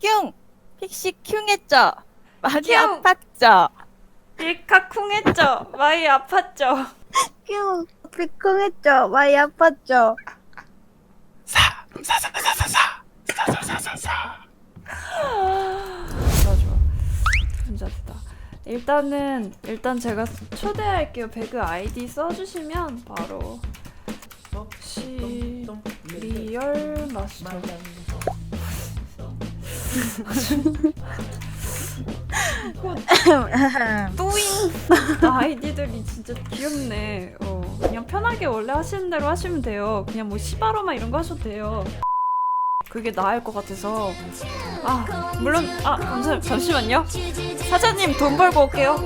뀨! 픽시 큉했죠? 많이 뀨! 아팠죠? 밀카 쿵했죠? 많이 아팠죠? 뀨 불콩했죠 많이 아팠죠 좋아 좋아 진짜 됐다 일단은 일단 제가 초대할게요 배그 아이디 써주시면 바로 시 리얼 마스터 또잉 아이디들이 진짜 귀엽네 어 그냥 편하게 원래 하시는 대로 하시면 돼요 그냥 뭐 시바로마 이런 거 하셔도 돼요 그게 나을 것 같아서 아 물론 아 잠시, 잠시만요 사장님 돈 벌고 올게요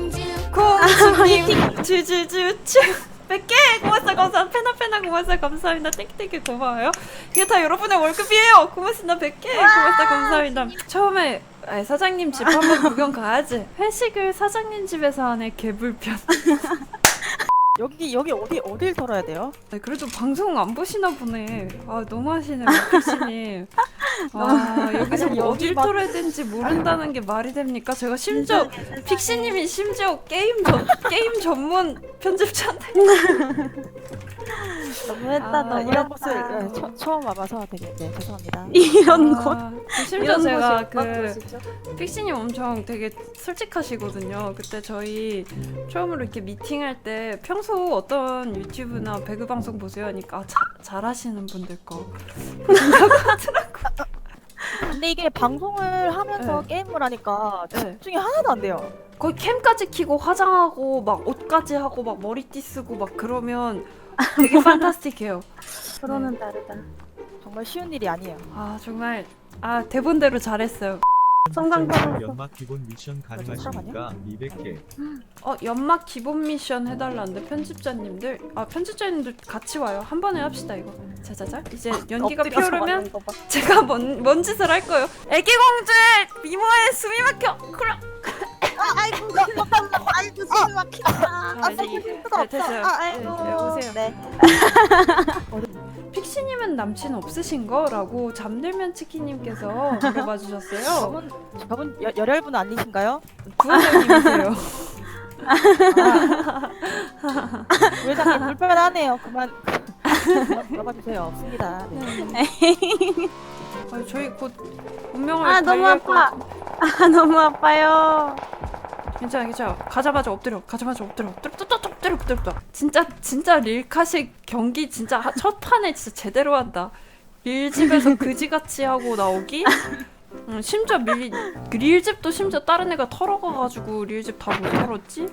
콩치님 주주주주 100개! 고맙습니다. 감사합니다. 페나 페나 고맙습니다. 감사합니다. 땡땡땡 고마워요. 이게 다 여러분의 월급이에요. 고맙습니다. 100개! 고맙습니다. 감사합니다. 처음에 아, 사장님 집 한번 구경 가야지. 회식을 사장님 집에서 하네. 개불편. 여기 여기 어디 어딜 털어야 돼요? 네, 그래도 방송 안 보시나 보네. 아 너무 하시네요, 픽시님. 아 여기서 아니, 뭐 어딜 털어야 되는지 모른다는 게 말이 됩니까? 제가 심지어 픽시님이 심지어 게임 전 게임 전문 편집자인데. 너무했다 아, 너무했다 이런 곳을 네, 처, 처음 와봐서 되게 네, 죄송합니다. 이런 곳 아, 심지어 이런 제가 곳이 그? 픽시님 엄청 되게 솔직하시거든요. 그때 저희 처음으로 이렇게 미팅할 때 평소 어떤 유튜브나 배그 방송 보세요 하니까 아, 자, 잘하시는 분들 거. 근데 이게 방송을 하면서 네. 게임을 하니까 네. 집중이 하나도 안 돼요. 거의 캠까지 키고 화장하고 막 옷까지 하고 막 머리띠 쓰고 막 그러면 되게 판타스틱해요. 서로는 다르다 정말 쉬운 일이 아니에요. 아 정말 아 대본대로 잘했어요. 성강 받았어 연막 기본 미션 가능하십니까? 200개. 어 연막 기본 미션 해달라는데 편집자님들 아 편집자님들 같이 와요. 한 번에 합시다 이거. 자자자 이제 연기가 엎드려서 피오르면 맞는 거 봐. 제가 뭔, 뭔 짓을 할 거예요. 애기 공주의 미모에 숨이 막혀. 그럼 아이고 아이고 숨이 막힌다 자, 이제 이- 네. 아, 네, 아이고 네, 오세요. 네. 픽시님은 남친 없으신 거?라고 잠들면 치킨님께서 물어봐 주셨어요. 저분 저분 여, 열혈분 아니신가요? 부원장님이세요. 부회장님 불편하네요. 그만 그만 물어봐 주세요. 없습니다. 네. 아, 저희 곧 운명을 아 너무 달리할 아파 아 너무 아파요 괜찮아 괜찮아 가자마자 엎드려 가자마자 엎드려 엎드려 엎드려 진짜 진짜 릴카식 경기 진짜 하- 첫 판에 진짜 제대로 한다. 릴집에서 그지같이 하고 나오기? 음, 심지어 밀, 그 릴집도 심지어 다른 애가 털어가가지고 릴집 다 못 털었지?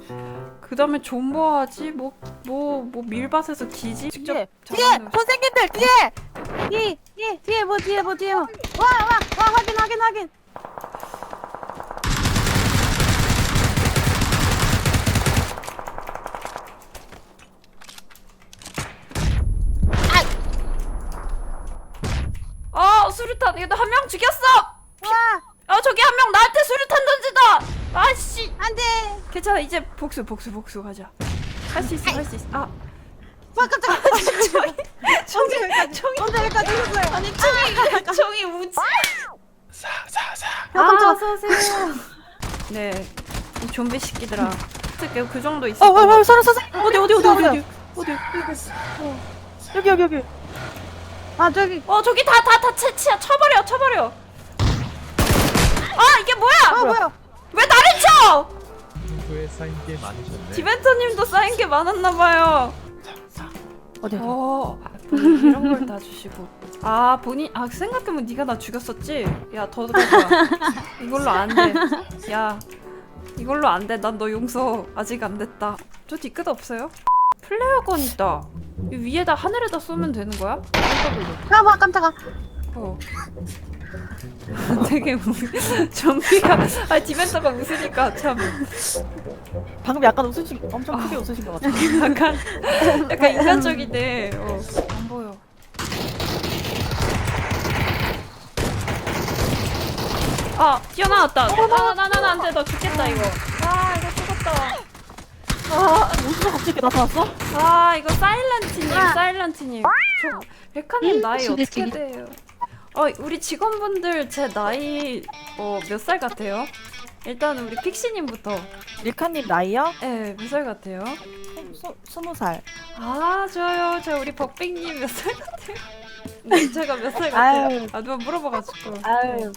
그 다음에 존버하지? 뭐 뭐 뭐 밀밭에서 기지? 직접 뒤에! 뒤에 잡아놓은- 선생님들 뒤에! 뒤에 뒤에 뒤에 뭐 뒤에 뭐 뒤에 뭐와와와 확인 확인 확인 어 수류탄 이거 한명 죽였어! 와. 어 저기 한 명 나한테 수류탄 던진다! 아씨! 안돼. 괜찮아 이제 복수 복수 복수 가자. 할 수 있어 할 수 있어. 아. 와 깜짝이야. 총이 총이 언제 여기까지. 오셨어요. 아니 총이 총이 우지 야, 아 깜짝아. 어서 오세요. 네이 좀비 새끼들아. 특히 그 정도 있어 어, 어, 어, 서로 서로 어디 어디 어디 어디 어디? 어디? 여기 여기 여기. 아 저기 어 저기 다 다다 채치야 쳐버려 쳐버려 아 이게 뭐야 아 뭐야 왜 나를 쳐 평소에 쌓인 게 많으셨네. 디벤터님도 쌓인 게 많았나 봐요 어디 어디. 어, 이런 걸 다 주시고. 아, 본인, 아, 생각해보면 네가 나 죽였었지? 야, 더 들어봐. 이걸로 안 돼. 야, 이걸로 안 돼. 난 너 용서 아직 안 됐다. 저 뒤끝 없어요? 플레어건 있다. 이 위에다, 하늘에다 쏘면 되는 거야? 아 와 깜짝아 어. 되게 우- 좀비가, 아, 디멘터가 웃으니까 참. 방금 약간 웃으신 엄청 크게 아. 웃으신 것 같아요. 약간, 약간 인간적이네. 어. 안 보여. 아, 뛰어나왔다. 나, 나, 나, 나, 안 돼. 너 죽겠다, 이거. 아, 이거 죽었다. 아, 어디서 갑자기 나타났어? 아, 이거 사일런트님, 아. 사일런트님. 저, 레카님 나이 어떻게 돼요? 어, 우리 직원분들 제 나이 어, 몇 살 같아요? 일단 우리 픽시님부터. 밀카님 나이요? 예, 몇 살 같아요? 스- 스무 살. 아, 좋아요. 저 우리 벅백님 몇 살 같아요? 네, 제가 몇 살 같아요? 아유. 아, 누가 물어봐가지고. 아유, 음.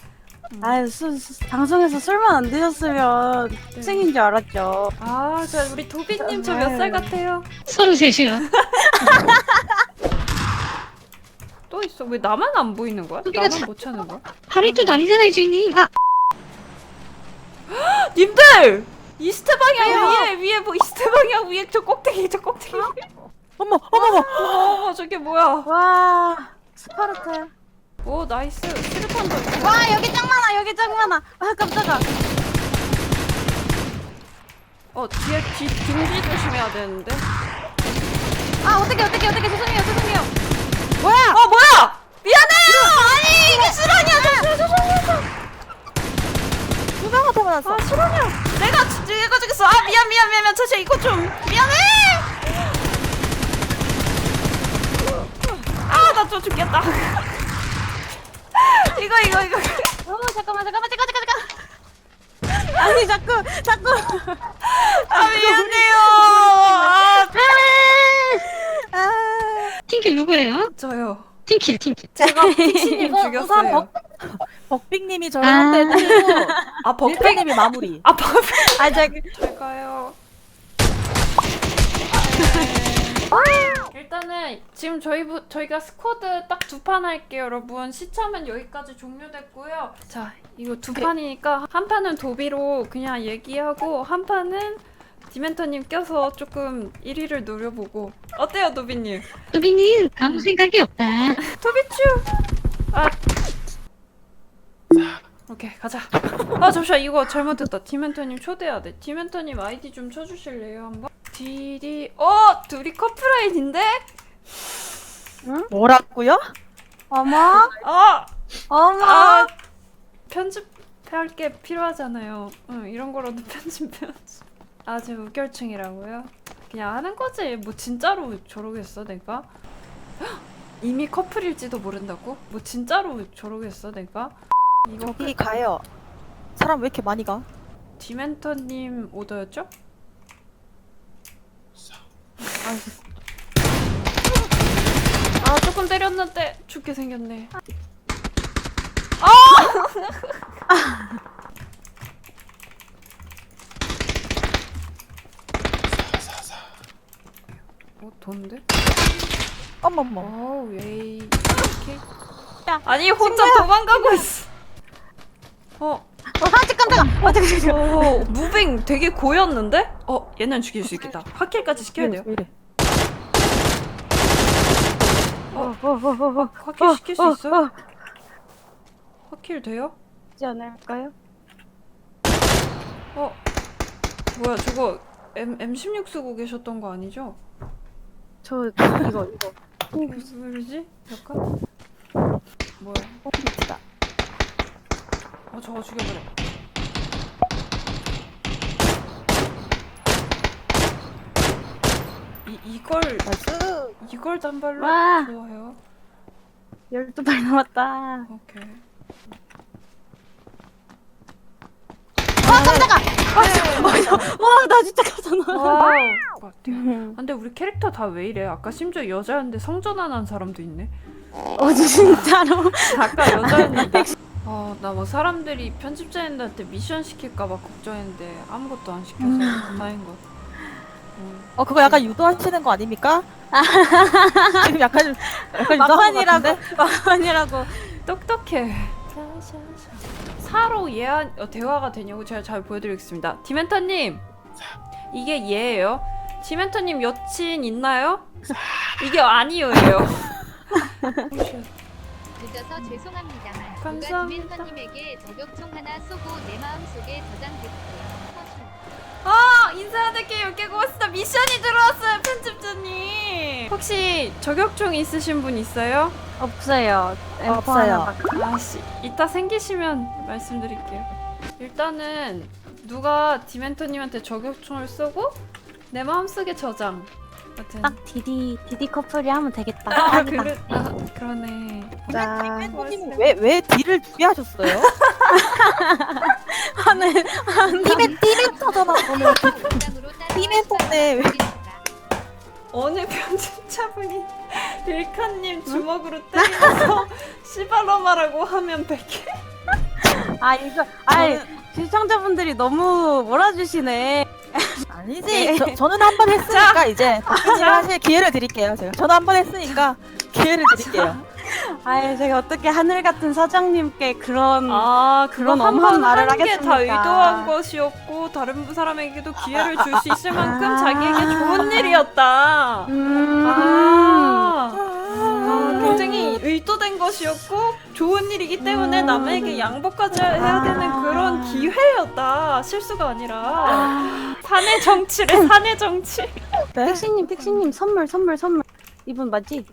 아유, 수, 수, 방송에서 술만 안 드셨으면 네. 학생인 줄 알았죠. 아, 저 우리 도비님 저 몇 살 같아요? 서른 셋이요. 또 있어. 왜 나만 안 보이는 거야? 도비가 나만 자- 못 찾는 거야? 하루도 다니잖아요, 주인님. 아, 님들! 이스트 방향 위에 위에 뭐 이스트 방향 위에 저 꼭대기 저 꼭대기. 어머 어머 어머. 어머 저게 뭐야? 와, 스파르타야. 오 나이스. 수류탄도. 있고. 와, 여기 짱 많아, 여기 짱 많아. 아, 깜짝아. 어 뒤에 뒤 등뒤 조심해야 되는데. 아, 어떡해, 어떡해, 어떡해. 죄송해요, 죄송해요. 뭐야? 어 뭐야? 미안해요. 아니 이게 실화냐? 저 죄송해요. 두 명한테 맞았어. 아 실화냐? 내가 지- 내가 저기서 아 미안 미안 미안 미안 사실 이거 좀 미안해. 아나 좀 죽겠다. 이거 이거 이거. 어, 잠깐만, 잠깐만, 잠깐, 잠깐, 잠깐. 아니, 자꾸, 자꾸. 아 미안해요. 아, 아, 팀킬 누구예요? 저요. 팀킬, 팀킬. 제가 이거 우선 죽였어요. 벅 벅빅님이 저한테 때리고 아 벅백. 밀카님이 마무리. 아 벅백. 아, 저기. 잘 가요. 일단은 지금 저희 부, 저희가 스쿼드 딱 두 판 할게요, 여러분. 시참은 여기까지 종료됐고요. 자, 이거 두 판이니까 한 판은 도비로 그냥 얘기하고 한 판은 디멘터님 껴서 조금 1위를 노려보고 어때요, 도비님? 도비님, 아무 생각이 없다. 도비추. 아. 오케이 가자. 아 잠시만 이거 잘못했다. 디멘터님 초대해야 돼. 디멘터님 아이디 좀 쳐주실래요 한번? 디디 어 둘이 커플라인인데? 뭐라고요? 어머, 아, 어머. 아 편집할 게 필요하잖아요. 응 이런 거라도 편집해야지. 아제 우결충이라고요? 그냥 하는 거지. 뭐 진짜로 저러겠어 내가? 헉, 이미 커플일지도 모른다고? 뭐 진짜로 저러겠어 내가? 이거 저기 가요. 사람 왜 이렇게 많이 가? 디멘터님 오더였죠? 아 조금 때렸는데 죽게 생겼네. 아! 어 돈데? 어머 어머. 어우 에이. 오케이. 야, 아니 혼자 도망가고 있어. 어, 어, 사진 깜짝아. 어, 잠깐, 잠깐. 어, 무빙 되게 고였는데? 어, 얘는 죽일 수 있겠다. 확킬까지 시켜야 돼요. 왜 이래? 어, 어, 어, 어, 어. 확킬 시킬 수 어, 있어요? 어, 어. 확킬 돼요? 있지 않을까요? 어 뭐야 저거 M M16 쓰고 계셨던 거 아니죠? 저, 이거, 이거. 무슨 소리지? 약간 뭐야? 홈피치다. 어 저거 죽여버려. 이 이걸 나이스. 이걸 단발로 와. 좋아해요. 12발 남았다. 오케이. 아, 깜짝아! 와, 나 진짜 깜짝 놀랐어. 와우. 같아요. 아, 근데 우리 캐릭터 다 왜 이래? 아까 심지어 여자였는데 성전 안 한 사람도 있네. 어, 진짜로. 아까 여자였는데. 어, 나뭐 사람들이 편집자님들한테 미션 시킬까봐 걱정했는데 아무것도 안 시켜서 다행인 것 같아. 음. 어 그거 약간 유도하시는 거 아닙니까? 지금 약간 약간 유도하는 거 막판이라고. 같은데? 막판이라고. 똑똑해. 사로 예한 어, 대화가 되냐고 제가 잘 보여드리겠습니다. 디멘터님, 이게 예예요. 디멘터님 여친 있나요? 이게 아니요예요. 늦어서 죄송합니다만 감사합니다. 누가 디멘터님에게 저격총 하나 쏘고 내 마음속에 저장됐어요. 아 인사드릴게요. 이렇게 고맙습니다. 미션이 들어왔어요, 편집자님. 혹시 저격총 있으신 분 있어요? 없어요. 없어요. 아씨, 이따 생기시면 말씀드릴게요. 일단은 누가 디멘터님한테 저격총을 쏘고 내 마음속에 저장. 아무튼 딱 디디 디디 커플이 하면 되겠다. 아 딱이다. 그래 아, 그러네. 자, 왜왜 딜을 두 개 하셨어요? 하는 팀의 팀의 터잖아 오늘. 폰에 왜 어느 편집자분이 릴카님 주먹으로 때리면서 시발로마라고 하면 100개 아 이거 아이 시청자분들이 너무 몰아주시네. 아니지. 저, 저는 한 번 했으니까 이제 박근님 하실 기회를 드릴게요 제가. 저는 한번 했으니까 기회를 드릴게요. 아이 제가 어떻게 하늘 같은 사장님께 그런 아 그런 그런 엄한 한번 말을 하는 게 다 하겠습니까? 의도한 것이었고 다른 사람에게도 기회를 줄 수 있을 만큼 아. 자기에게 좋은 일이었다. 음. 아, 아, 의도된 것이었고 좋은 일이기 때문에 남에게 양보까지 해야 되는 그런 기회였다. 실수가 아니라. 사내 정치래 사내 정치. 네? 택시님 택시님 선물 선물 선물. 이분 맞지?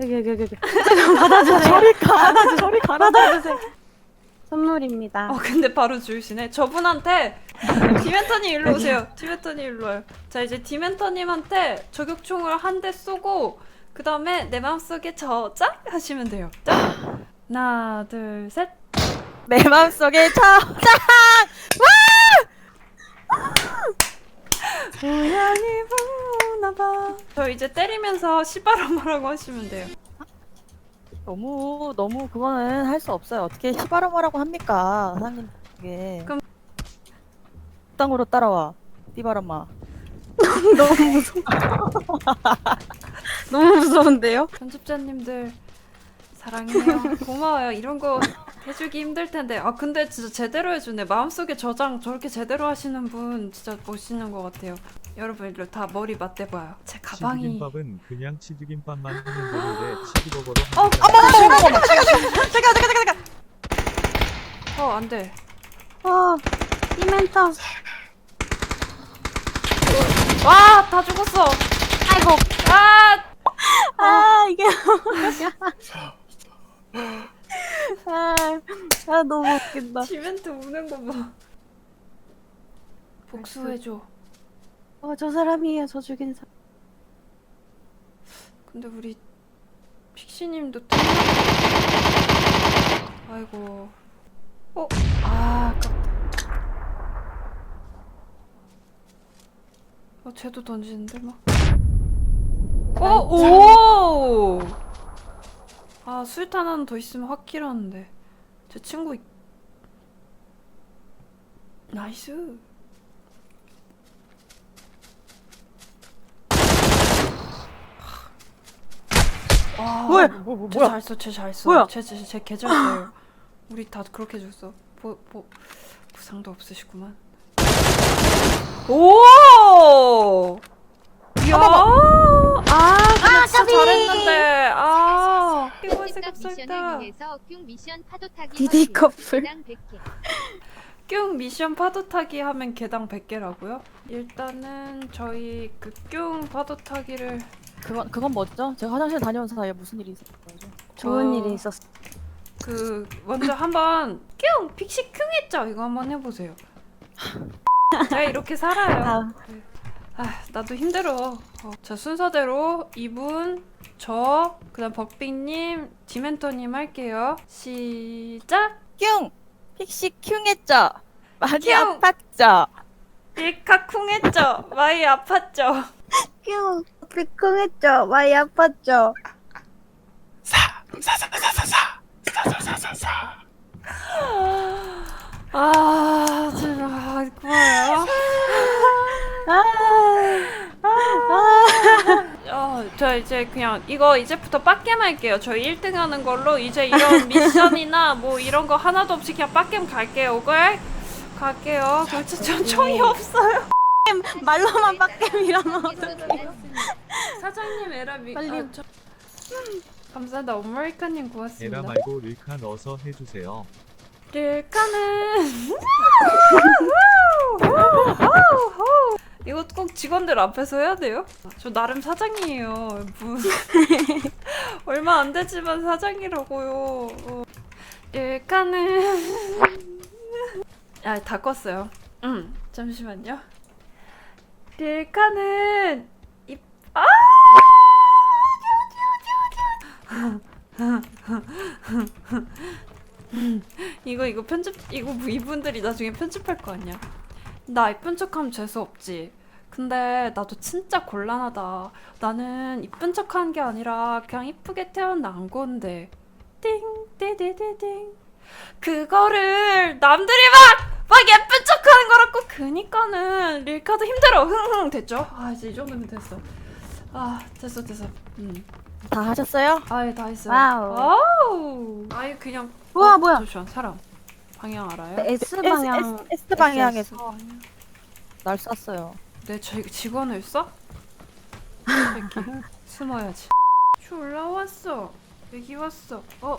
여기 여기 여기 받아주세요. 저리 가. 저리 가라 받아주세요. 선물입니다. 어 근데 바로 주시네. 저분한테 디멘터님 일로 오세요. 디멘터님 일로 와요. 자 이제 디멘터님한테 저격총을 한 대 쏘고 그 다음에 내 마음속에 저장 하시면 돼요. 자 하나 둘 셋. 내 마음속에 차 고양이 부나봐. 저 이제 때리면서 시바라마라고 하시면 돼요. 너무 너무 그거는 할 수 없어요. 어떻게 시바라마라고 합니까? 사장님 이게 그럼- 땅으로 따라와. 띠바라마 너무 무서워. 너무 무서운데요? 편집자님들 사랑해요. 고마워요. 이런 거 해주기 힘들 텐데. 아 근데 진짜 제대로 해주네. 마음속에 저장 저렇게 제대로 하시는 분 진짜 멋있는 것 같아요. 여러분 일로 다 머리 맞대봐요. 제 가방이. 치즈김밥은 그냥 치즈김밥만 하면 되는데 치즈버거로 어, 하니까 잠깐 잠깐 잠깐 어 안돼. 어, 이멘터. 와 다 죽었어. 아이고. 아 아, 이게 뭐야. 아, 아, 너무 웃긴다. 지멘트 우는 거 봐 복수해줘 어, 저 사람이에요. 저 죽인 사람. 근데 우리 픽시님도 아이고 어? 아 아깝다 어 쟤도 던지는데 막 어? 오! 아 수류탄 하나 더 있으면 확 kil하는데 제 친구 있... 나이스 와, 뭐야 뭐, 뭐, 뭐야 쟤잘 써, 쟤잘 써. 뭐야? 쟤, 쟤, 쟤 개잘 써요. 우리 다 그렇게 줬어. 뭐, 뭐, 부상도 없으시구만. 오! 이야! 아, 진짜 까비! 잘했는데. 아, 이거 특급 생각했다. 미션을 위해서 뀨 미션 파도 타기 디디. 커플. 당 100개. 뀨 미션 파도 타기 하면 개당 100개라고요? 일단은 저희 그뀨 파도 타기를 그건 그건 뭐죠? 제가 화장실 다녀온 사이에 무슨 일이 있었던 거죠? 좋은 어. 일이 있었어. 그 먼저 한번 뀨 픽시 큉 했죠 이거 한번 해보세요. 제가 이렇게 살아요. 아, 아 나도 힘들어. 어, 자 순서대로 이분 저 그 다음 법빈님 디멘터님 할게요. 시작. 뀨 픽시 큉 했죠 많이 뀨! 아팠죠 일카 쿵 했죠. 많이 아팠죠. 뀨, 비콩했죠. 많이 아팠죠. 아 진짜 고마워요. 아, 어, 저 이제 그냥 이거 이제부터 빡겜 할게요. 저희 1등 하는 걸로 이제 이런 미션이나 뭐 이런 거 하나도 없이 그냥 빡겜 갈게요. 오케이? 갈게요. 그렇지, 전 총이 없어요. 말로만 빡겜이라면 많습니다. 사장님 에라 미... 빨리. 아, 저... 감사합니다. 고맙습니다. 에라 말고 릴카 넣어서 해주세요. 릴카는 이거 꼭 직원들 앞에서 해야 돼요? 저 나름 사장이에요. 무슨 얼마 안 되지만 사장이라고요. 어. 릴카는 아다 껐어요. 음 잠시만요. 릴카는 입 아! 이거 이거 편집 이거 뭐 이분들이 나중에 편집할 거 아니야? 나 이쁜 척하면 재수 없지. 근데 나도 진짜 곤란하다. 나는 이쁜 척한 게 아니라 그냥 이쁘게 태어난 건데. 띵 띠디디딩. 그거를 남들이 막 막 예쁜 척 하는 거라고 그니까는 릴카도 힘들어. 흥흥 됐죠? 아 이제 이 정도면 됐어. 아 됐어 됐어. 음. 다 하셨어요? 아예 다 했어요. 와우. 아예 그냥. 우와, 어, 뭐야. 잠시만 사람. 방향 알아요? S 방향. S, S, S 방향에서. 날 쐈어요. 내 지, 직원을 써? 새끼. 숨어야지. 추 올라왔어. 여기 왔어. 어.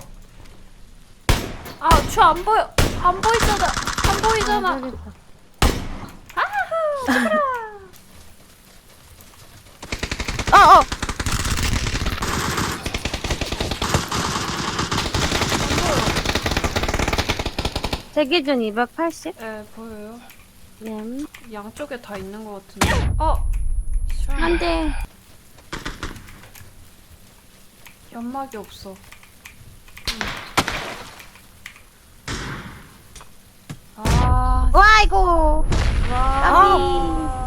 아, 추 안 보여. 안 보이잖아. 안 보이잖아. 아, 있다. 아, 어. 제 기준 280. 예, 보여요. 네. 양쪽에 다 있는 것 같은데. 어. 시원해. 안 돼. 연막이 없어. 음. 아, 와, 이거. 와.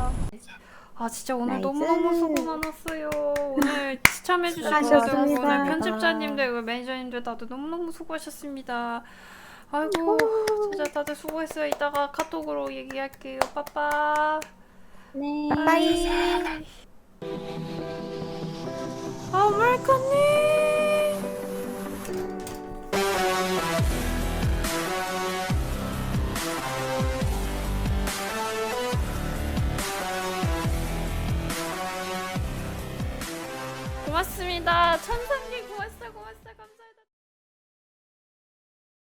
아 진짜 오늘 나이스. 너무너무 수고 많았어요. 오늘 시참해주신 분들, 수고하셨습니다. 편집자님들, 매니저님들 다들 너무너무 수고하셨습니다. 아이고 어. 진짜 다들 수고했어요. 이따가 카톡으로 얘기할게요. 빠빠. 네. 빠이. 아 말카님. 고맙습니다. 천상님 고맙습니다. 고맙습니다.